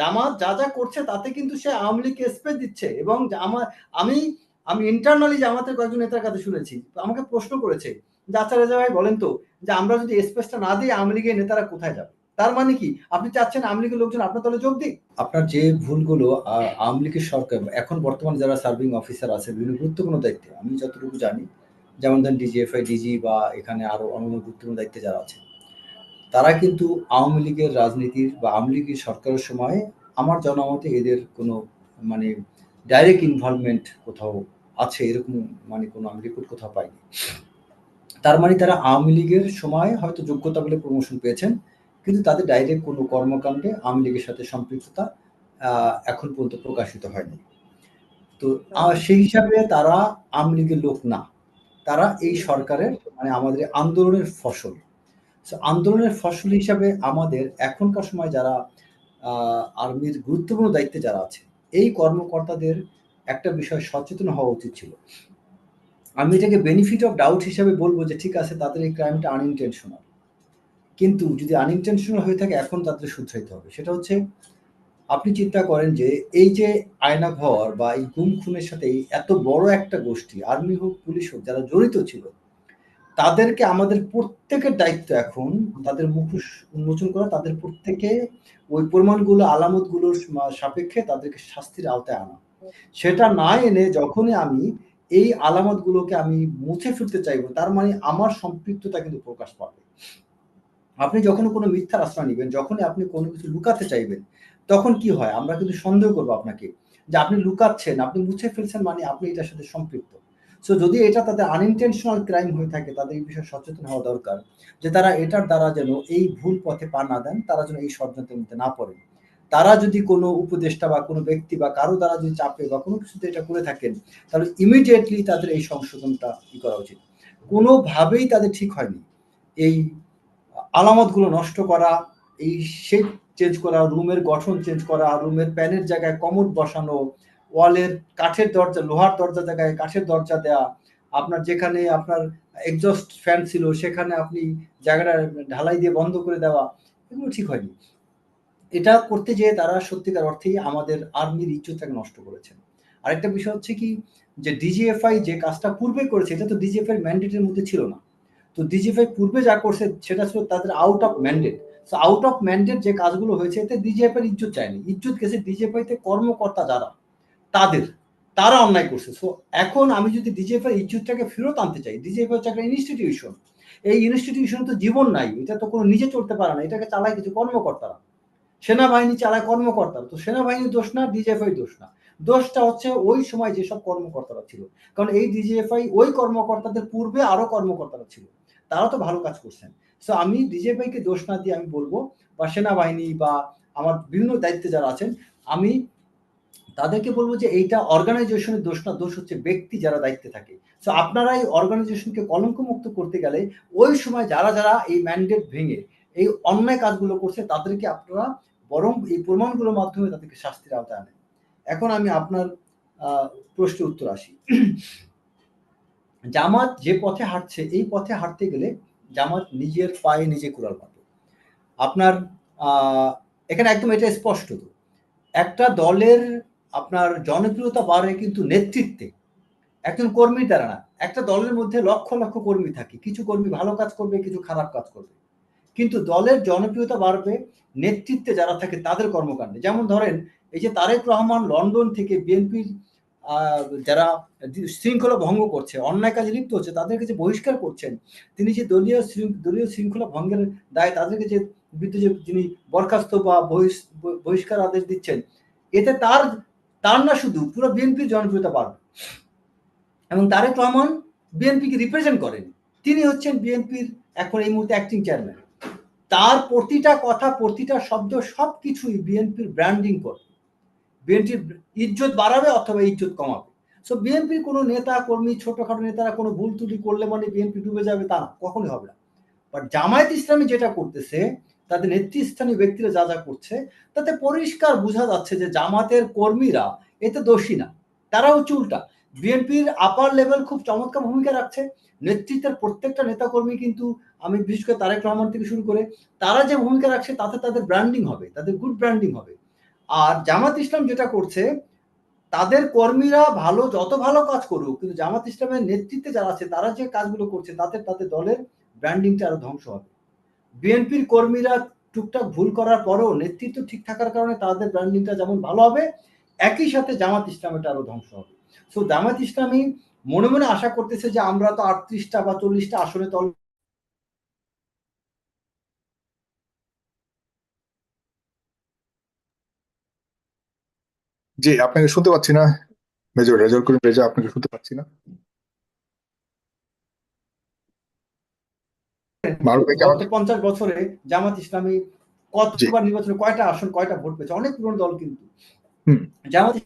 জামাত যা যা করছে তাতে কিন্তু সে আওয়ামী লীগকে স্পেস দিচ্ছে এবং আমার আমি আমি ইন্টারনালি জামাতের কয়েকজন নেতার কাছে শুনেছি আমাকে প্রশ্ন করেছে যে আচ্ছা রেজা ভাই বলেন তো যে আমরা যদি স্পেসটা না দিই আওয়ামী লীগের নেতারা কোথায় যাবে? তার মানে কি? আপনি চাচ্ছেন আওয়ামী লীগের লোকজন আপনার দলে যোগ দিক? আপনার যে ভুলগুলো আওয়ামী লীগের সরকার এখন বর্তমানে যারা সার্ভিং অফিসার আছে বিভিন্ন গুরুত্বপূর্ণ দায়িত্বে আমি যতটুকু জানি যেমন ধরেন ডিজিএফআই ডিজি বা এখানে আরও অন্যান্য গুরুত্বপূর্ণ দায়িত্বে যারা আছে তারা কিন্তু আওয়ামী লীগের রাজনীতির বা আওয়ামী লীগের সরকারের সময় আমার জনমতে এদের কোনো মানে ডাইরেক্ট ইনভলভমেন্ট কোথাও আছে এরকম মানে কোনো আমি রিপোর্ট কোথাও পাইনি। তার মানে তারা আওয়ামী লীগের সময় হয়তো যোগ্যতা বলে প্রমোশন পেয়েছেন, কিন্তু তাদের ডাইরেক্ট কোনো কর্মকাণ্ডে আওয়ামী লীগের সাথে সম্পৃক্ততা এখন পর্যন্ত প্রকাশিত হয়নি। তো সেই হিসাবে তারা আওয়ামী লীগের লোক না। তারা এই সরকারের মানে আমাদের আন্দোলনের ফসল। আন্দোলনের ফসল হিসাবে আমাদের এখনকার সময় যারা আর্মির গুরুত্বপূর্ণ দায়িত্বে যারা আছে, এই কর্মকর্তাদের একটা বিষয় সচেতন হওয়া উচিত ছিল। আমি এটাকে বেনিফিট অফ ডাউট হিসাবে বলব যে, ঠিক আছে, তাদের এই ক্রাইমটা আনইনটেনশনাল কিন্তু যদি আনইনটেনশনাল হয়ে থাকে, এখন তাদের শুধরাইতে হবে। সেটা হচ্ছে, আপনি চিন্তা করেন যে, এই যে আয়না ঘর বা এই গুম খুনের সাথে এত বড় একটা গোষ্ঠী, আর্মি হোক, পুলিশ হোক, যারা জড়িত ছিল তাদেরকে আমাদের প্রত্যেকের দায়িত্ব এখন, তাদের মুখোশ উন্মোচন করা, তাদের প্রত্যেকে ওই প্রমাণগুলো, আলামতগুলোর সাপেক্ষে তাদেরকে শাস্তির আওতায় আনা। সেটা না এনে যখনই আমি এই আলামতগুলোকে আমি মুছে ফিরতে চাইব, তার মানে আমার সম্পৃক্ততা কিন্তু প্রকাশ পাবে। আপনি যখন কোনো মিথ্যার আশ্রয় নেবেন, যখনই আপনি কোনো কিছু লুকাতে চাইবেন, তখন কি হয়? আমরা কিন্তু সন্দেহ করব আপনাকে যে আপনি লুকাচ্ছেন, আপনি মুছে ফেলছেন মানে আপনি এটার সাথে সম্পৃক্ত। সো যদি এটা তাদের আনইনটেনশনাল ক্রাইম হয়ে থাকে, তাদের এই বিষয়ে সচেতন হওয়া দরকার যে তারা এটার দ্বারা যেন এই ভুল পথে পা না দেন, তারা যেন এই ষড়যন্ত্রের মধ্যে না পড়েন। তারা যদি কোনো উপদেষ্টা বা কোনো ব্যক্তি বা কারও দ্বারা যদি চাপে বা কোনো কিছুতে এটা করে থাকেন, তাহলে ইমিডিয়েটলি তাদের এই সংশোধনটা ই করা উচিত। কোনোভাবেই তাদের ঠিক হয়নি। এই আলামতগুলো নষ্ট করা, এই শেপ চেঞ্জ করা রুমের গঠন চেঞ্জ করা রুমের প্যানের জায়গায় কমোড বসানো ওয়ালের কাঠের দরজা, লোহার দরজা জায়গায় কাঠের দরজা দেওয়া আপনার যেখানে আপনার এক্সস্ট ফ্যান ছিল, সেখানে আপনি জায়গাটা ঢালাই দিয়ে বন্ধ করে দেওয়া, এগুলো ঠিক হয়নি। এটা করতে যেয়ে তারা সত্যিকার অর্থেই আমাদের আর্মির ইজ্জতটাকে নষ্ট করেছেন। আরেকটা বিষয় হচ্ছে কি, যে ডিজিএফআই যে কাজটা পূর্বে করেছে, এটা তো ডিজিএফআই ম্যান্ডেটের মধ্যে ছিল না। তো ডিজিএফআই পূর্বে যা করছে, সেটা ছিল তাদের out of mandate out of mandate যে কাজগুলো হয়েছে, এতে ডিজিএফআই ইজ্জত চায়নি। ইজ্জত গেছে ডিজিএফআইতে কর্মকর্তা যারা তাদের, তারা অন্যায় করছে। সো এখন আমি যদি ডিজিএফআই ইজ্জতটাকে ফেরত আনতে চাই ডিজিএফআই হচ্ছে একটা ইনস্টিটিউশন এই ইনস্টিটিউশন তো জীবন নাই, এটা তো কোনো নিজে চলতে পারে না, এটাকে চালায় কিছু কর্মকর্তারা। সেনাবাহিনী চালায় কর্মকর্তারা, তো সেনাবাহিনীর দোষ না ডিজিএফআই দোষ না। দোষটা হচ্ছে ওই সময় যেসব কর্মকর্তারা ছিল, কারণ এই ডিজিএফআই ওই কর্মকর্তাদের পূর্বে আরও কর্মকর্তারা ছিল, তারা তো ভালো কাজ করছেন। সো আমি ডিজিএফআইকে দোষ না দিয়ে আমি বলব, বা সেনাবাহিনী বা আমার বিভিন্ন দায়িত্বে যারা আছেন, আমি তাদেরকে বলব যে এইটা অর্গানাইজেশনের দোষ না, দোষ হচ্ছে ব্যক্তি যারা দায়িত্বে থাকে। সো আপনারা এই অর্গানাইজেশনকে কলঙ্কমুক্ত করতে গেলে ওই সময় যারা যারা এই ম্যান্ডেট ভেঙে এই অন্যায় কাজগুলো করছে, তাদেরকে আপনারা বরং এই প্রমাণগুলোর মাধ্যমে তাদেরকে শাস্তির আওতায় আনেন। এখন আমি আপনার প্রশ্নের উত্তর আসি। জামাত যে পথে হাঁটছে, এই পথে হাঁটতে গেলে জামাত নিজের পায়ে নিজে কুড়াল পাবে আপনার এখানে একদম এটা স্পষ্ট তো। একটা দলের আপনার জনপ্রিয়তা বাড়ে কিন্তু নেতৃত্বে। একজন কর্মী দ্বারা না। একটা দলের মধ্যে লক্ষ লক্ষ কর্মী থাকে। কিছু কর্মী ভালো কাজ করবে, কিছু খারাপ কাজ করবে। কিন্তু দলের জনপ্রিয়তা বাড়বে নেতৃত্বে যারা থাকে তাদের কর্মকাণ্ডে। যেমন ধরেন, এই যে তারেক রহমান লন্ডন থেকে বিএনপির যারা শৃঙ্খলা ভঙ্গ করছে, অন্যায় কাজে লিপ্ত হচ্ছে তাদেরকে যে বহিষ্কার করছেন। তিনি যে দলীয় দলীয় শৃঙ্খলা ভঙ্গের দায় তাদেরকে যে বিরুদ্ধে যে যিনি বরখাস্ত বা বহিষ্কার আদেশ দিচ্ছেন, এতে তার তার না শুধু, পুরো বিএনপির জনপ্রিয়তা বাড়বে। এবং তারেক রহমান বিএনপিকে রিপ্রেজেন্ট করেন। তিনি হচ্ছেন বিএনপির এখন এই মুহূর্তে অ্যাক্টিং চেয়ারম্যান তার প্রতিটা কথা, প্রতিটা শব্দ সব কিছুই বিএনপির ব্র্যান্ডিং করবে। বিএনপির ইজ্জত বাড়াবে অথবা ইজ্জত কমাবে। সো বিএনপির কোনো নেতা, কর্মী, ছোটখাটো নেতারা কোনো ভুল ত্রুটি করলে মানে বিএনপি ডুবে যাবে তা কখনোই হবে না। বাট জামায়াত ইসলামী যেটা করতেছে তাদের নেতৃস্থানীয় ব্যক্তিরা যা যা করছে, তাতে পরিষ্কার বোঝা যাচ্ছে যে জামাতের কর্মীরা এতে দোষী না। তারা হচ্ছে উল্টা বিএনপির আপার লেভেল খুব চমৎকার ভূমিকা রাখছে। নেতৃত্বের প্রত্যেকটা নেতাকর্মী কিন্তু, আমি বিশেষ করে তারেক রহমান থেকে শুরু করে, তারা যে ভূমিকা রাখছে তাতে তাদের ব্র্যান্ডিং হবে, তাদের গুড ব্র্যান্ডিং হবে। আর জামাত ইসলাম যেটা করছে, তাদের কর্মীরা ভালো, যত ভালো কাজ করুক, কিন্তু জামাত ইসলামের নেতৃত্বে যারা আছে, তারা যে কাজগুলো করছে, তাতে তাদের দলের ব্র্যান্ডিংটা আরও ধ্বংস হবে। বিএনপির কর্মীরা টুকটাক ভুল করার পরেও নেতৃত্ব ঠিক থাকার কারণে তাদের ব্র্যান্ডিংটা যেমন ভালো হবে, একই সাথে জামাত ইসলামেরটা আরও ধ্বংস হবে। সো জামাত ইসলামী মনে মনে আশা করতেছে যে আমরা তো আটত্রিশটা বা চল্লিশটা আসনে তল জি, আপনাকে শুনতে পাচ্ছি না। মেজর রেজল করিম রেজা, আপনাকে শুনতে পাচ্ছি না মারুফ ভাই কেমন গত পঞ্চাশ বছরে জামাত ইসলামী কতবার নির্বাচনে কয়টা আসন কয়টা ভোট পেয়েছে? অনেক পুরনো দল কিন্তু। জামাত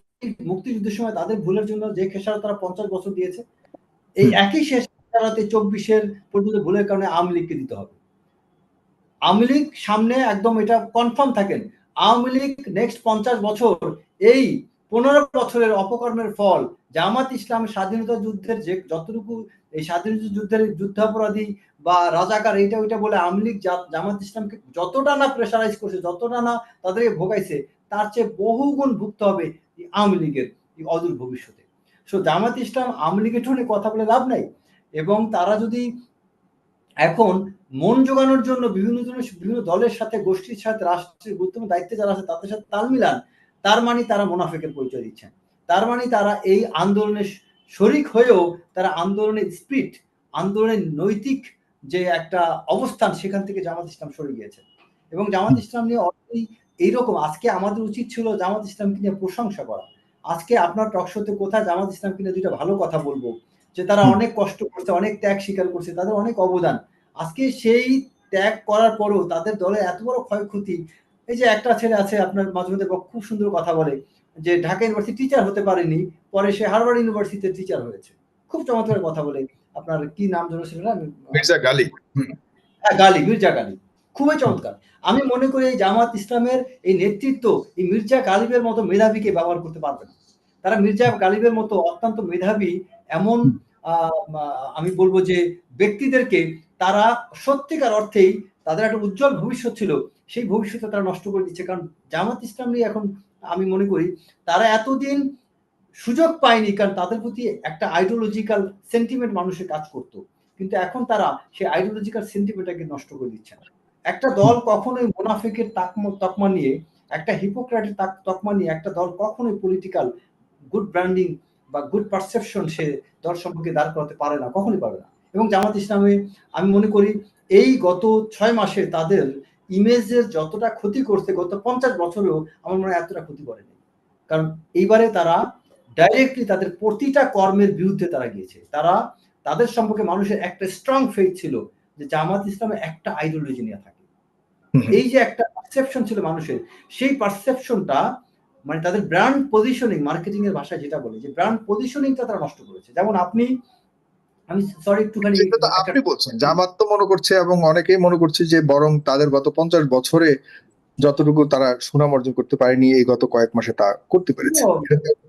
মুক্তিযুদ্ধের সময় তাদের ভুলের জন্য যে তারা পঞ্চাশ বছর দিয়েছে এই একই শেষ খেসারতে চব্বিশের পর্যন্ত ভুলের কারণে আওয়ামী লীগকে দিতে হবে। আওয়ামী লীগ সামনে একদম এটা কনফার্ম থাকেন আওয়ামী লীগ নেক্সট পঞ্চাশ বছর এই পনেরো বছরের অপকর্মের ফল জামাত ইসলাম স্বাধীনতা যুদ্ধের যে যতটুকু এই স্বাধীনতা যুদ্ধের যুদ্ধাপরাধী বা রাজাকার, এইটা ওইটা বলে আওয়ামী লীগ জামাত ইসলামকে যতটা না প্রেশারাইজ করছে, যতটা না তাদেরকে ভোগাইছে, তার চেয়ে বহুগুণ ভুগতে হবে আওয়ামী লীগের অদূর ভবিষ্যতে। সো জামাত ইসলাম আওয়ামী লীগের ঠোনে কথা বলে লাভ নাই। এবং তারা যদি এখন মন জোগানোর জন্য বিভিন্ন ধরনের, বিভিন্ন দলের সাথে, গোষ্ঠীর সাথে, রাষ্ট্রের গুরুত্বপূর্ণ দায়িত্বে যারা আছে, তাদের সাথে তাল মিলান, তার মানে তারা মুনাফেকের পরিচয় দিচ্ছেন। তার মানে তারা এই আন্দোলনের শরিক হয়েও তারা আন্দোলনের স্পিরিট আন্দোলনের নৈতিক যে একটা অবস্থান সেখান থেকে জামাত ইসলাম সরে গিয়েছে। এবং জামাত ইসলাম নিয়ে অলরেডি এইরকম আজকে আমাদের উচিত ছিল জামাত ইসলামকে নিয়ে প্রশংসা করা। আজকে আপনার টকশোতে কোথায় জামাত ইসলামকে নিয়ে দুইটা ভালো কথা বলব যে তারা অনেক কষ্ট করছে অনেক ত্যাগ স্বীকার করছে তাদের অনেক অবদান। আজকে সেই ত্যাগ করার পরও তাদের দলে এত বড় ক্ষয়ক্ষতি। এই যে একটা ছেলে আছে আপনার মাঝে মধ্যে খুব সুন্দর কথা বলে যে ঢাকা ইউনিভার্সিটি টিচার হতে পারেনি পরে সে হার্ভার্ড ইউনিভার্সিটিতে টিচার হয়েছে। খুব চমৎকার কথা বলে। আপনার কি নাম যেন ছিল না? মির্জা গালি হ্যাঁ গালি মির্জা গালি খুবই চমৎকার। আমি মনে করি এই জামাত ইসলামের এই নেতৃত্ব এই মির্জা গালিবের মতো মেধাবীকে ব্যবহার করতে পারবে না। তারা মির্জা গালিবের মতো অত্যন্ত মেধাবী এমন আমি বলব যে ব্যক্তিদেরকে তারা সত্যিকার অর্থেই তাদের একটা উজ্জ্বল ভবিষ্যৎ ছিল। সেই ভবিষ্যৎ তারা নষ্ট করে দিচ্ছে। কারণ জামাত ইসলাম নিয়ে এখন আমি মনে করি, তারা এতদিন সুযোগ পায়নি কারণ তাদের প্রতি একটা আইডিওলজিক্যাল সেন্টিমেন্ট মানুষের কাজ করতো। কিন্তু এখন তারা সেই আইডিওলজিক্যাল সেন্টিমেন্টটাকে নষ্ট করে দিচ্ছে একটা দল কখনোই মোনাফিকের তাকম- নিয়ে, একটা হিপোক্রেটের তাক- তকমা নিয়ে একটা দল কখনোই পলিটিক্যাল গুড ব্র্যান্ডিং বা গুড পারসেপশন সে দল সম্পর্কে দাঁড় করাতে পারে না, কখনোই পারে না। এবং জামাত ইসলামে আমি মনে করি, এই গত ছয় মাসে তাদের ইমেজের যতটা ক্ষতি করছে গত পঞ্চাশ বছরেও আমার মনে হয় এতটা ক্ষতি করেনি। কারণ এইবারে তারা ডাইরেক্টলি তাদের প্রতিটা কর্মের বিরুদ্ধে তারা গিয়েছে। তারা তাদের সম্পর্কে মানুষের একটা স্ট্রং ফেথ ছিল যে জামাত ইসলামে একটা আইডিওলজি নিয়ে থাকে। এই যে একটা পারসেপশন ছিল মানুষের সেই পারসেপশনটা মানে তাদের ব্র্যান্ড পজিশনিং মার্কেটিং এর ভাষায় যেটা বলে যে ব্র্যান্ড পজিশনিংটা তারা নষ্ট করেছে। যেমন আপনি আমি সরি একটুখানি আপনি বলছেন জামাত তো মনে করছে এবং অনেকেই মনে করছে যে বরং তাদের গত পঞ্চাশ বছরে যতটুকু তারা সুনাম অর্জন করতে পারেনি এই গত কয়েক মাসে তা করতে পেরেছে।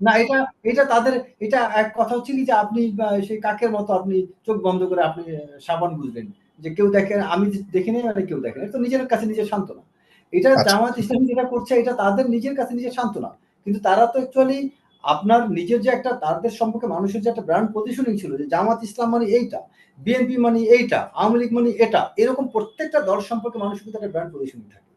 না এটা এটা তাদের এটা এক কথা হচ্ছে যে আপনি বা, সেই কাকের মতো আপনি চোখ বন্ধ করে আপনি সাবান বুঝলেন যে কেউ দেখে আমি দেখি নাই মানে কেউ দেখেন তো নিজের কাছে নিজের সান্ত্বনা। এটা আচ্ছা। জামাত ইসলামী যেটা করছে এটা তাদের নিজের কাছে নিজের সান্ত্বনা। কিন্তু তারা তো অ্যাকচুয়ালি আপনার নিজের যে একটা, তাদের সম্পর্কে মানুষের যে একটা ব্র্যান্ড পজিশনিং ছিল, যে জামাত ইসলাম মানে এইটা বিএনপি মানে এইটা, আওয়ামী লীগ মানে এটা, এরকম প্রত্যেকটা দল সম্পর্কে মানুষের কিন্তু একটা ব্র্যান্ড পজিশনিং থাকে।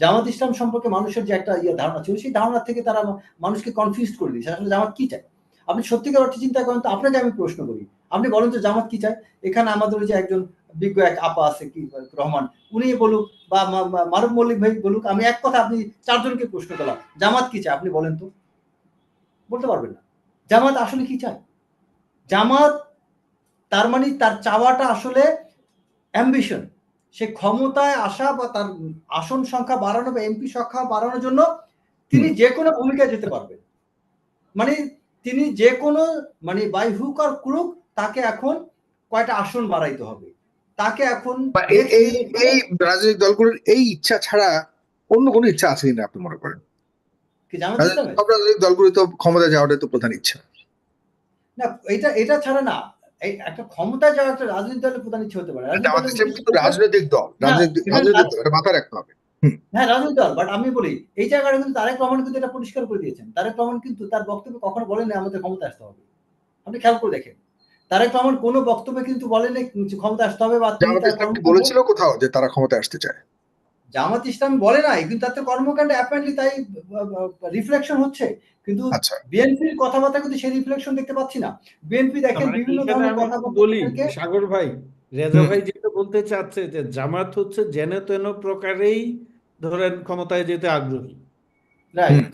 জামাত ইসলাম সম্পর্কে মানুষের যে একটা ইয়ে ধারণা ছিল, সেই ধারণা থেকে তারা মানুষকে কনফিউজ করে দিয়েছে। আসলে জামাত কি চায়? আপনি সত্যিকার অর্থে চিন্তা করেন তো, আপনাকে আমি প্রশ্ন করি। আপনি বলেন তো জামাত কি চায়? এখানে আমাদের ওই যে একজন বিজ্ঞ এক আপা আছে কি, রহমান, উনি বলুক বা মারুফ মল্লিক ভাই বলুক, আমি এক কথা আপনি চারজনকে প্রশ্ন করলাম, জামাত কি চায়? আপনি বলেন তো। বলতে পারবেন না। জামাত আসলে কি চায়? জামাত তার মানে তার চাওয়াটা আসলে অ্যাম্বিশন সে ক্ষমতায় আসা বা তার আসন সংখ্যা বাড়ানো বা এমপি সংখ্যা বাড়ানোর জন্য তিনি যে কোনো ভূমিকায় যেতে পারবেন। মানে তিনি যে কোনো মানে বাই হুক আর ক্রুক তাকে এখন কয়টা আসন বাড়াইতে হবে। তাকে এখন এই এই রাজনৈতিক দলগুলোর এই ইচ্ছা ছাড়া অন্য কোনো ইচ্ছা আছে কিনা আপনি মনে করেন? রাজনৈতিক- ইসলামের? সব রাজনৈতিক দলগুলো তো ক্ষমতা যাওয়াটাই তো প্রধান ইচ্ছা। না এটা এটা ছাড়া না। একটা ক্ষমতায় যাওয়া একটা রাজনৈতিক দলের প্রধান ইচ্ছে হতে পারে। রাজনৈতিক জামাত দলের ইসলাম কিন্তু উদ্দেশ্য- রাজনৈতিক দল। রাজনৈতিক এটা রাজনৈতিক রাজ- দল এটা মাথায় রাখতে হবে। হ্যাঁ রাজনৈতিক দল বাট আমি বলি এই জায়গাটা কিন্তু তারেক রহমান কিন্তু এটা পরিষ্কার করে দিয়েছেন। তারেক রহমান কিন্তু তার বক্তব্যে কখনো বলেন আমাদের ক্ষমতা আসতে হবে। আপনি খেয়াল করে দেখেন। তারেক রহমান কোনো বক্তব্যে কিন্তু বলেন ক্ষমতা আসতে হবে বা বলেছিল কোথাও যে তারা ক্ষমতায় আসতে চায়। জামাত ইসলাম বলে নাই কিন্তু তাতে কর্মকাণ্ড অ্যাপারেন্টলি তাই রিফ্লেকশন হচ্ছে। কিন্তু আচ্ছা। বিএনপির কথাবার্তা কিন্তু সেই রিফ্লেকশন দেখতে পাচ্ছি না। বিএনপি দেখেন বিভিন্ন ধরনের কথা বলি সাগর ভাই রেজা ভাই যেটা বলতে চাচ্ছে যে জামাত হচ্ছে যেন তেন প্রকারেই ধরেন ক্ষমতায় যেতে আগ্রহী। রাইট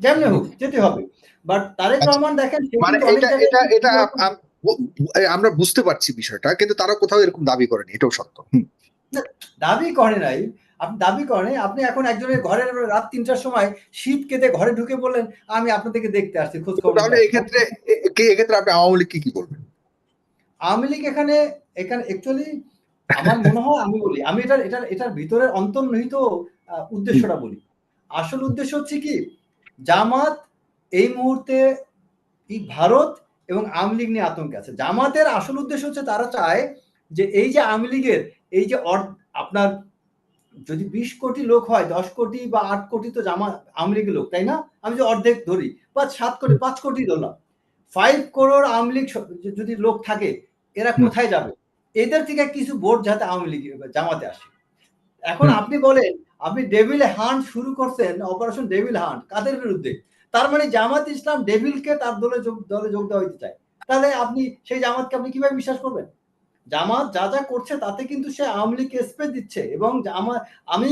যেমনি হোক যেতে হবে। বাট তারেক আচ্ছা। রহমান দেখেন মানে এটা এটা এটা আমরা বুঝতে পারছি বিষয়টা কিন্তু তারা কোথাও এরকম দাবি করেনি এটাও সত্য। হুম। দাবি করে নাই। আপনি দাবি করেন আপনি এখন একজনের ঘরের রাত তিনটার সময় শীত কেটে ঘরে ঢুকে বললেন আমি আপনাদেরকে দেখতে আসছি খোঁজ খবর তাহলে নিতে আসছি।" এক্ষেত্রে এ- এ- কি এক্ষেত্রে আপনি আওয়ামী লীগ কি কি বলবেন? আওয়ামী লীগ এখানে এখানে অ্যাকচুয়ালি আমার মনে হয় আমি বলি আমি এটার এটার এটার ভিতরের অন্তর্নিহিত উদ্দেশ্যটা বলি। আসল উদ্দেশ্য হচ্ছে কি জামাত এই মুহূর্তে এই ভারত এবং আওয়ামী লীগ নিয়ে আতঙ্কে আছে। জামাতের আসল উদ্দেশ্য হচ্ছে তারা চায় যে এই যে আওয়ামী লীগের এই যে আপনার যদি বিশ কোটি লোক হয় দশ কোটি বা আট কোটি তো জামা আওয়ামী লীগের লোক তাই না? আমি যে অর্ধেক ধরি বা সাত কোটি পাঁচ কোটি ধরলাম। ফাইভ করোড় আওয়ামী লীগ যদি লোক থাকে এরা কোথায় যাবে? এদের থেকে কিছু ভোট যাতে আওয়ামী লীগ জামাতে আসে। এখন আপনি বলেন আপনি ডেভিল হান্ট শুরু করছেন অপারেশন ডেভিল হান্ট কাদের বিরুদ্ধে? তার মানে জামাত ইসলাম ডেভিলকে তার দলে যোগ দলে যোগ দেওয়া হইতে চায়। তাহলে আপনি সেই জামাতকে আপনি কীভাবে বিশ্বাস করবেন? জামাত যা যা করছে তাতে কিন্তু সে আওয়ামী লীগকে স্পেস দিচ্ছে এবং আমার আমি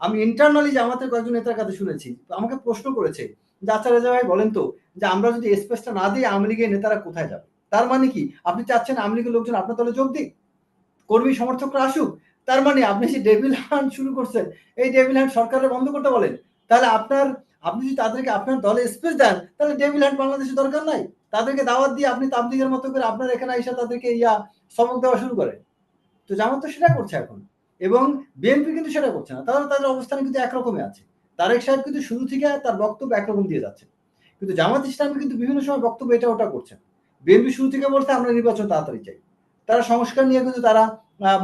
আমি ইন্টারনালি জামাতের কয়েকজন নেতার কাছে শুনেছি, আমাকে প্রশ্ন করেছে, যে আচ্ছা রেজা ভাই বলেন তো, যে আমরা যদি স্পেসটা না দিই, আওয়ামী লীগের নেতারা কোথায় যাবে? তার মানে কি? আপনি চাচ্ছেন আওয়ামী লীগের লোকজন আপনার দলে যোগ দিক? কর্মী সমর্থকরা আসুক? তার মানে আপনি যে ডেভিল হান্ট শুরু করছেন, এই ডেভিল হ্যান্ড সরকারের বন্ধ করতে বলেন। তাহলে আপনার, আপনি যদি তাদেরকে আপনার দলে স্পেস দেন, তাহলে ডেভিল হ্যান্ড বাংলাদেশে দরকার নাই। তাদেরকে দাওয়াত দিয়ে আপনি তাবলিগের মতো করে আপনার এখানে এসে তাদেরকে ইয়া সবক দেওয়া শুরু করে। তো জামাত তো সেটা করছে এখন। এবং বিএনপি কিন্তু সেটা করছে না। তারা তাদের অবস্থান কিন্তু একরকমই আছে। তারেক সাহেব কিন্তু শুরু থেকে তার বক্তব্য একরকম দিয়ে যাচ্ছে। কিন্তু জামাত ইসলামী কিন্তু বিভিন্ন সময় বক্তব্য এটা ওটা করছে বিএনপি শুরু থেকে বলছে, আমরা নির্বাচন তাড়াতাড়ি চাই। তারা সংস্কার নিয়ে কিন্তু তারা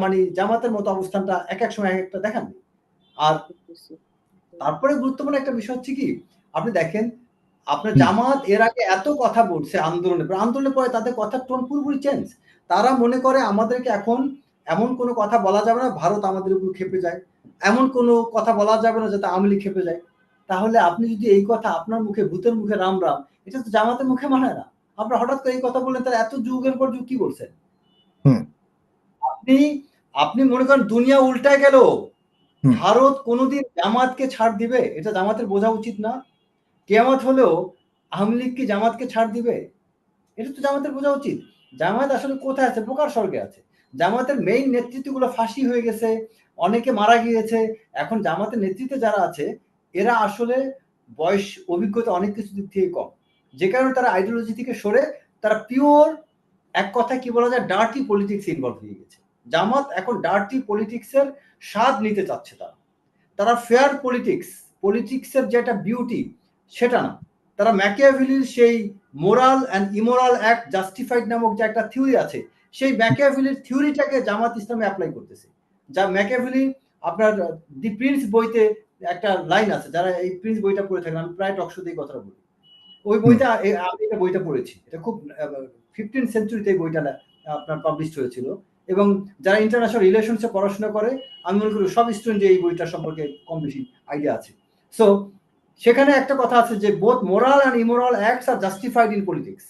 মানে জামাতের মতো অবস্থানটা এক এক সময় এক একটা দেখান আর তারপরে গুরুত্বপূর্ণ একটা বিষয় হচ্ছে কি? আপনি দেখেন আপনার। জামাত এর আগে এত কথা বলছে আন্দোলনের পরে আন্দোলনের পরে তাদের কথার টোন পুরোপুরি চেঞ্জ তারা মনে করে আমাদেরকে এখন এমন কোনো কথা বলা যাবে না ভারত আমাদের উপর খেপে যায়। এমন কোনো কথা বলা যাবে না যাতে আওয়ামী লীগ খেপে যায়। তাহলে আপনি যদি এই কথা আপনার মুখে ভূতের মুখে রাম রাম এটা তো জামাতের মুখে মানায় না। আপনার হঠাৎ করে এই কথা বললেন তারা এত যুগের পর যুগ কি বলছেন? আপনি আপনি মনে করেন দুনিয়া উল্টায় গেল। ভারত কোনোদিন জামাতকে ছাড় দিবে এটা জামাতের বোঝা উচিত না। কেয়ামত হলেও আওয়ামী লীগ কি জামাতকে ছাড় দিবে? এটা তো জামাতের বোঝা উচিত। জামাত আসলে কোথায় আছে? প্রকার স্বর্গে আছে। জামাতের মেইন নেতৃত্বগুলো ফাঁসি হয়ে গেছে, অনেকে মারা গিয়েছে। এখন জামাতের নেতৃত্বে যারা আছে, এরা আসলে বয়স, অভিজ্ঞতা অনেক কিছু দিক থেকে কম। যে কারণে তারা আইডিওলজি থেকে সরে তারা পিওর এক কথায় কি বলা যায় ডার্টি পলিটিক্স ইনভলভ হয়ে গেছে। জামাত এখন ডার্টি পলিটিক্সের স্বাদ নিতে চাচ্ছে তারা। তারা ফেয়ার পলিটিক্স পলিটিক্সের যে একটা বিউটি সেটা না। তারা ম্যাকিয়াভিলির সেই moral and immoral act justified নামক যে একটা থিওরি আছে সেই ম্যাকিয়াভিলির থিওরিটাকে জামাত ইসলামে অ্যাপ্লাই করতেছে। যা ম্যাকিয়াভিলি আপনার দি প্রিন্স বইতে একটা লাইন আছে যারা এই প্রিন্স বইটা পড়ে থাকেন আমি প্রায় টকশোতে দিয়ে কথাটা বলি। ওই বইটা আমি এটা বইটা পড়েছি। এটা খুব ফিফটিন সেঞ্চুরিতে এই বইটা আপনার পাবলিশ হয়েছিল। এবং যারা ইন্টারন্যাশনাল রিলেশনসে পড়াশোনা করে আমি মনে করি সব স্টুডেন্ট এই বইটা সম্পর্কে কম বেশি আইডিয়া আছে। সো সেখানে একটা কথা আছে যে both moral and immoral acts are justified in politics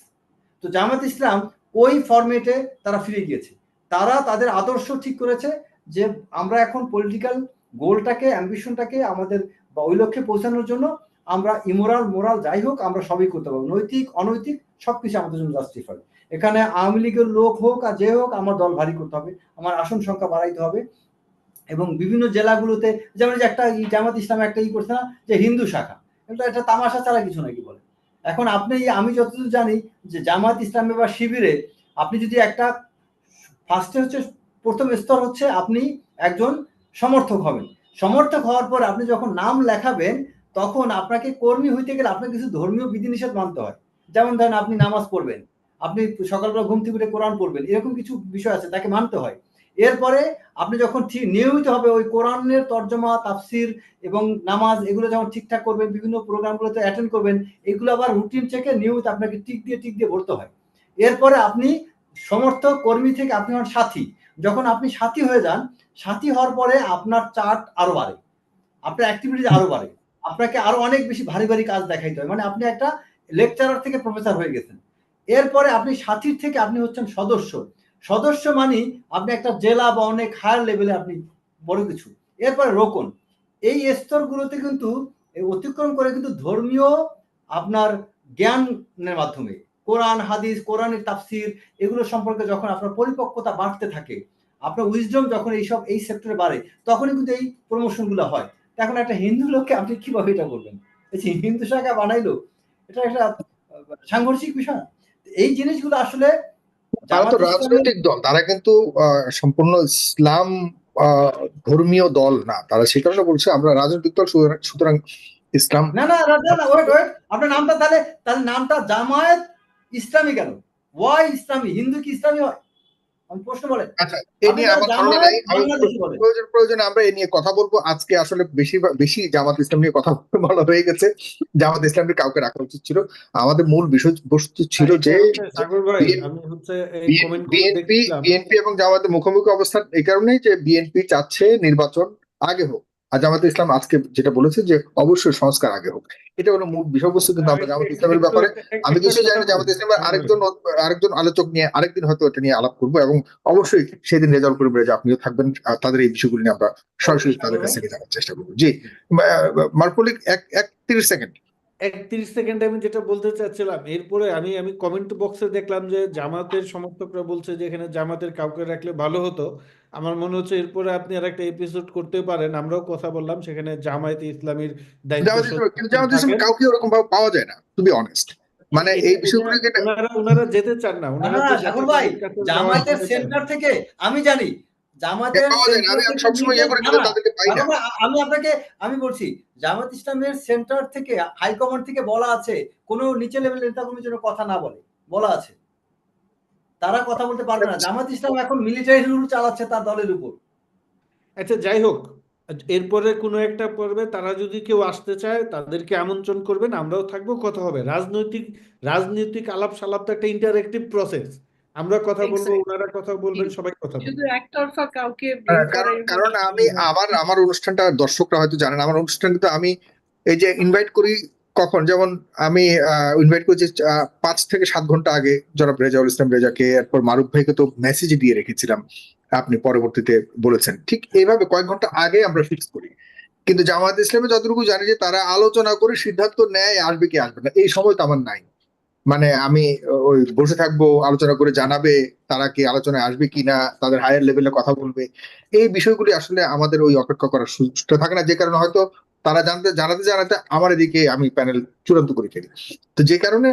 তো জামাত ইসলাম ওই ফরম্যাটে তারা ফিরে গিয়েছে। তারা তাদের আদর্শ ঠিক করেছে যে আমরা এখন পলিটিক্যাল গোলটাকে অ্যাম্বিশনটাকে আমাদের বা ওই লক্ষ্যে পৌঁছানোর জন্য আমরা ইমোরাল মোরাল যাই হোক আমরা সবই করতে পারব। নৈতিক, অনৈতিক সব কিছু আমাদের জন্য জাস্টিফাই এখানে আওয়ামী লীগের লোক হোক আর যে হোক আমার দল ভারী করতে হবে, আমার আসন সংখ্যা বাড়াইতে হবে এবং বিভিন্ন জেলাগুলোতে যেমন যে একটা জামাত ইসলাম একটা ই করছে না যে হিন্দু শাখা। এটা তামাশা ছাড়া কিছু নাকি বলে এখন আপনি, আমি যতদূর জানি যে জামাত ইসলামে বা শিবিরে আপনি যদি একটা ফার্স্টে হচ্ছে, প্রথম স্তর হচ্ছে আপনি একজন সমর্থক হবেন। সমর্থক হওয়ার পর আপনি যখন নাম লেখাবেন, তখন আপনাকে কর্মী হইতে গেলে আপনাকে কিছু ধর্মীয় বিধিনিষেধ মানতে হয়। যেমন ধরেন আপনি নামাজ পড়বেন, আপনি সকালবেলা ঘুম থেকে উঠে কোরআন পড়বেন, এরকম কিছু বিষয় আছে, তাকে মানতে হয়। এরপরে আপনি যখন ঠিক, নিয়মিত হবে ওই কোরআনের তর্জমা, তাফসির এবং নামাজ, এগুলো যখন ঠিকঠাক করবেন, বিভিন্ন প্রোগ্রামগুলোতে অ্যাটেন্ড করবেন, এগুলো আবার রুটিন চেকে নিয়মিত আপনাকে টিক দিয়ে টিক দিয়ে ভরতে হয়। এরপরে আপনি সমর্থক, কর্মী থেকে আপনি হন সাথী। যখন আপনি সাথী হয়ে যান, সাথী হওয়ার পরে আপনার চার্ট আরও বাড়ে। আপনার অ্যাক্টিভিটিস আরও বাড়ে। আপনাকে আরও অনেক বেশি ভারী ভারী কাজ দেখাইতে হয়। মানে আপনি একটা লেকচারার থেকে প্রফেসর হয়ে গেছেন। এরপরে আপনি সাথীর থেকে আপনি হচ্ছেন সদস্য। সদস্য মানে আপনি একটা জেলা বা অনেক হায়ার লেভেলে আপনি বড় কিছু। এরপরে রোকন। এই স্তরগুলোতে কিন্তু অতিক্রম করে কিন্তু ধর্মীয় আপনার জ্ঞানের মাধ্যমে। কোরআন, হাদিস, কোরআনের তাফসির এগুলো সম্পর্কে যখন আপনার পরিপক্কতা বাড়তে থাকে, আপনার উইজডম যখন এইসব, এই সেক্টরে বাড়ে, তখনই কিন্তু এই প্রমোশনগুলো হয়। এখন একটা হিন্দু লোককে আপনি কীভাবে এটা করবেন হিন্দু শাখা বানাইলো, এটা একটা সাংঘর্ষিক বিষয়। এই জিনিসগুলো আসলে তারা তো রাজনৈতিক দল তারা কিন্তু আহ, সম্পূর্ণ ইসলাম আহ, ধর্মীয় দল না। তারা সেটা বলছে আমরা রাজনৈতিক দল সুতরাং- ইসলাম না না না না ওয়েট ওয়েট আপনার নামটা তাহলে তাহলে নামটা জামায়াত ইসলামী কেন? ওয়াই ইসলামী হিন্দু কি ইসলামী হয়? আমার এ নিয়ে কথা বলব। আজকে আসলে বেশি বেশি জামাত ইসলাম নিয়ে কথা বলা হয়ে গেছে। জামাত ইসলামের কাউকে রাখা উচিত ছিল। আমাদের মূল বিষয়বস্তু ছিল যে সাগর ভাই BNP আমি হচ্ছে এই কমেন্ট করে বিএনপি বিএনপি এবং জামাতের মুখোমুখি অবস্থান এই কারণেই যে বিএনপি চাচ্ছে নির্বাচন আগে হোক। আর জামাতে ইসলাম আজকে যেটা বলেছে যে অবশ্যই সংস্কার আগে হোক। এটা হলো মূল বিষয়বস্তু কিন্তু আমরা জামাত ইসলামের ব্যাপারে। আমি কিছু জানি জামাতে ইসলামের আরেকজন আরেকজন আলোচক নিয়ে আরেকদিন হয়তো এটা নিয়ে আলাপ করব এবং অবশ্যই সেদিন রেজাল্ট করবে যে আপনিও থাকবেন। তাদের এই বিষয়গুলি নিয়ে আমরা সরাসরি তাদের কাছ থেকে জানার চেষ্টা করব। জি মার্পলিক এক এক তিরিশ সেকেন্ড। একত্রিশ সেকেন্ডে আমি যেটা বলতে চাচ্ছিলাম এরপরে আমি আমি কমেন্ট বক্সে দেখলাম যে জামাতের সমর্থকরা বলছে যে এখানে জামাতের কাউকে রাখলে ভালো হতো। আমার মনে হচ্ছে এরপরে আপনি আর একটা এপিসোড করতে পারেন আমরাও কথা বললাম সেখানে জামায়াতে ইসলামীর দায়িত্ব কাউকে ওরকম ভাবে পাওয়া যায় না টু বি অনেস্ট মানে এই বিষয়গুলোকে ওনারা ওনারা যেতে চান না ওনারা ভাই, জামায়াতের সেন্টার থেকে আমি জানি জামাতের আমি ইয়ে আমি আপনাকে আমি বলছি জামাত ইসলামের সেন্টার থেকে হাইকমান্ড থেকে বলা আছে কোনো নিচে লেভেলের নেতা কর্মীর জন্য কথা না বলে বলা আছে। তারা কথা বলতে পারবে না। জামাত ইসলাম এখন মিলিটারি রুল চালাচ্ছে তার দলের উপর। আচ্ছা যাই হোক এরপরে কোনো একটা পর্বে তারা যদি কেউ আসতে চায় তাদেরকে আমন্ত্রণ করবেন আমরাও থাকব কথা হবে। রাজনৈতিক রাজনৈতিক আলাপ সালাপ তো একটা ইন্টারেক্টিভ প্রসেস আমরা কথা বলব ওনারা কথা বলবেন সবাই কথা শুধু একতরফা কাউকে হ্যাঁ, কারণ আমি আমার অনুষ্ঠানটা দর্শকরা হয়তো জানেন আমার অনুষ্ঠান কিন্তু আমি এই যে ইনভাইট করি কখন? যেমন আমি ইনভাইট করেছি পাঁচ থেকে সাত ঘণ্টা আগে জনাব রেজাউল ইসলাম রেজাকে এরপর মারুফ ভাইকে তো মেসেজ দিয়ে রেখেছিলাম আপনি পরবর্তীতে বলেছেন। ঠিক এইভাবে কয়েক ঘণ্টা আগে আমরা ফিক্স করি। কিন্তু জামায়াত ইসলামে যতটুকু জানি যে তারা আলোচনা করে সিদ্ধান্ত নেয় আসবে কি আসবে না এই সময় তো আমার নাই। মানে আমি, ওই বসে থাকব, আলোচনা করে জানাবে, তারা কি আলোচনায় আসবে কিনা তাদের হায়ার লেভেলে কথা বলবে। এই বিষয়গুলি আসলে আমাদের ওই অপেক্ষা করার সুযোগটা থাকে না, যে কারণে হয়তো তারা জানতে, জানাতে জানাতে আমার এদিকে আমি প্যানেল চূড়ান্ত করে ফেলি। তো যে কারণে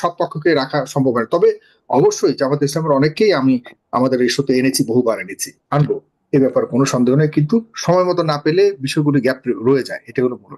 সব পক্ষকে রাখা সম্ভব হয় তবে অবশ্যই জামাত ইসলামের অনেককেই আমি আমাদের এই শোতে এনেছি, বহুবার এনেছি। আনব, এ ব্যাপারে কোনো সন্দেহ নেই, কিন্তু সময় মতো না পেলে বিষয়গুলি গ্যাপ রয়ে যায় এটা হলো মূল।